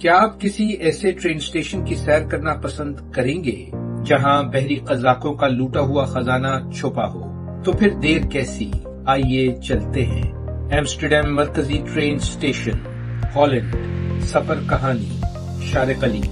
क्या आप किसी ऐसे ट्रेन स्टेशन की सैर करना पसंद करेंगे, जहाँ बहरी कजाकों का लूटा हुआ खजाना छुपा हो? तो फिर देर कैसी? आइए चलते हैं। एम्स्टरडेम मरकजी ट्रेन स्टेशन हॉलैंड सफ़र कहानी, शारक अली।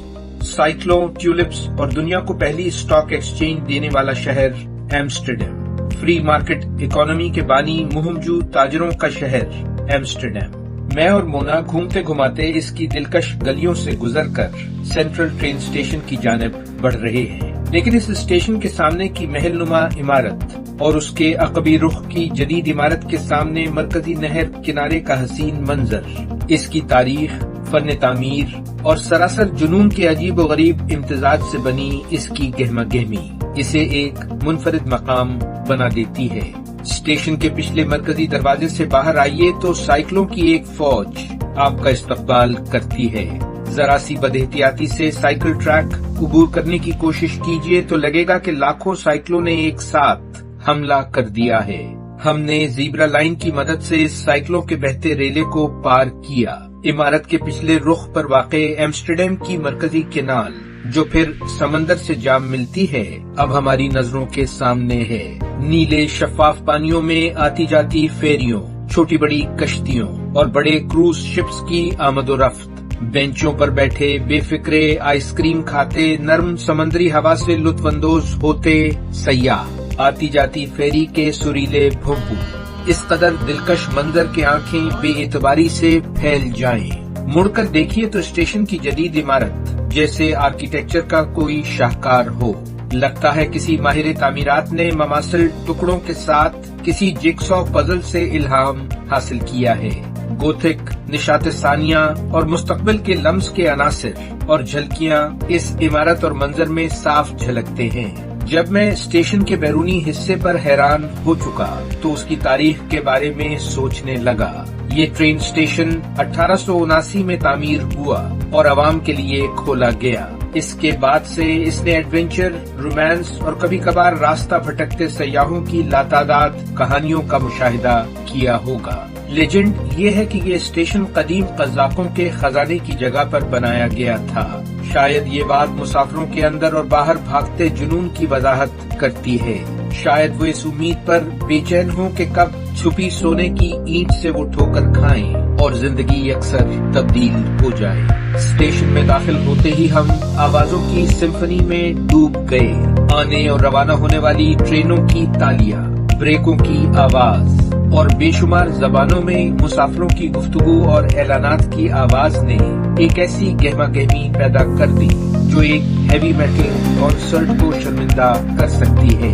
साइक्लों ट्यूलिप्स और दुनिया को पहली स्टॉक एक्सचेंज देने वाला शहर एम्स्टरडेम फ्री मार्केट इकोनॉमी के बानी मुहमजू ताजरों का शहर एम्स्टरडेम मैं और मोना घूमते घुमाते इसकी दिलकश गलियों से गुजरकर सेंट्रल ट्रेन स्टेशन की जानब बढ़ रहे हैं। लेकिन इस स्टेशन के सामने की महलनुमा इमारत और उसके अकबी रुख की जदीद इमारत के सामने मरकजी नहर किनारे का हसीन मंजर, इसकी तारीख, फन तामीर और सरासर जुनून के अजीब गरीब इम्तजाज से बनी इसकी गहमा गहमी इसे एक मुनफरद मकाम बना देती है। स्टेशन के पिछले मरकजी दरवाजे से बाहर आइए तो साइकिलों की एक फौज आपका इस्तकबाल करती है। जरा सी बदहतियाती से साइकिल ट्रैक अबूर करने की कोशिश कीजिए तो लगेगा कि लाखों साइकिलों ने एक साथ हमला कर दिया है। हमने जीब्रा लाइन की मदद से इस साइकिलों के बहते रेले को पार किया। इमारत के पिछले रुख पर वाक़ एम्स्टरडेम की मरकजी केनाल, जो फिर समंदर से जाम मिलती है, अब हमारी नज़रों के सामने है। नीले शफाफ पानियों में आती जाती फेरियों छोटी बड़ी कश्तियों और बड़े क्रूज शिप्स की आमदोरफ्त बेंचों पर बैठे बेफिक्रे आइसक्रीम खाते नरम समंदरी हवा से लुत्फानंदोज होते सयाह। आती जाती फेरी के सुरीले भोंपू इस कदर दिलकश मंजर के आँखें बेएतबारी से फैल जाएँ। मुड़कर देखिए तो स्टेशन की जदीद इमारत, जैसे आर्किटेक्चर का कोई शाहकार हो। लगता है किसी माहिर तामीरात ने ममासिल टुकड़ों के साथ किसी जिक्सॉ पजल से इल्हाम हासिल किया है। गोथिक निशात सानिया और मुस्तकबिल के लम्स के अनासिर और झलकियाँ इस इमारत और मंजर में साफ़ झलकते हैं। जब मैं स्टेशन के बैरूनी हिस्से पर हैरान हो चुका तो उसकी तारीख के बारे में सोचने लगा। ये ट्रेन स्टेशन अठारह में तामीर हुआ और आवाम के लिए खोला गया। इसके बाद से इसने एडवेंचर, रोमांस और कभी कभार रास्ता भटकते सयाहों की लातादाद कहानियों का मुशाहिदा किया होगा। लेजेंड ये है कि ये स्टेशन कदीम कजाकों के खजाने की जगह पर बनाया गया था। शायद ये बात मुसाफिरों के अंदर और बाहर भागते जुनून की वजाहत करती है। शायद वो इस उम्मीद पर बेचैन हो कि कब छुपी सोने की ईंट से वो ठोकर खाएँ। और ज़िंदगी अक्सर तब्दील हो जाए। स्टेशन में दाखिल होते ही हम आवाजों की सिम्फनी में डूब गए। आने और रवाना होने वाली ट्रेनों की तालियाँ, ब्रेकों की आवाज़ और बेशुमार जबानों में मुसाफिरों की गुफ्तगु और ऐलानात की आवाज़ ने एक ऐसी गहमा गहमी पैदा कर दी, जो एक हैवी मेटल कॉन्सर्ट को शर्मिंदा कर सकती है।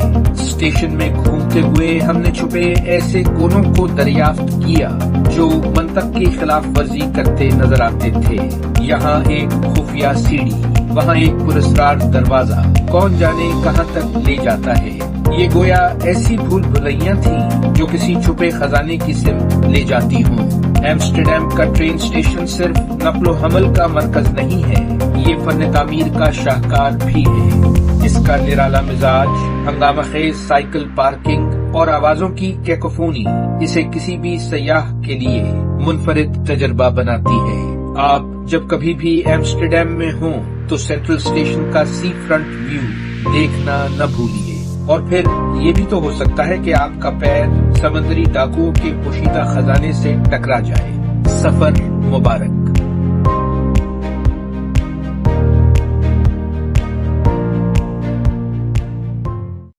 स्टेशन में घूमते हुए हमने छुपे ऐसे कोनों को दरियाफ्त किया, जो मंतक की खिलाफ वर्जी करते नज़र आते थे। यहाँ एक खुफिया सीढ़ी। वहाँ एक पुरस्कार दरवाज़ा। कौन जाने कहाँ तक ले जाता है? ये गोया ऐसी भूल भुलैया थी जो किसी छुपे खजाने की सिम ले जाती हूँ। एम्स्टरडेम का ट्रेन स्टेशन सिर्फ़ नकलो हमल का मरकज नहीं है, ये फन तामीर का शाहकार भी है। इसका निराला मिजाज, हंगामा खेज, साइकिल पार्किंग और आवाजों की कैकोफोनी इसे किसी भी सयाह के लिए मुनफरद तजर्बा बनाती है। आप जब कभी भी एम्स्टरडेम में हो तो सेंट्रल स्टेशन का सी फ्रंट व्यू देखना न भूलिए। और फिर ये भी तो हो सकता है कि आपका पैर समुद्री डाकुओं के पोशीदा खजाने से टकरा जाए। सफ़र मुबारक।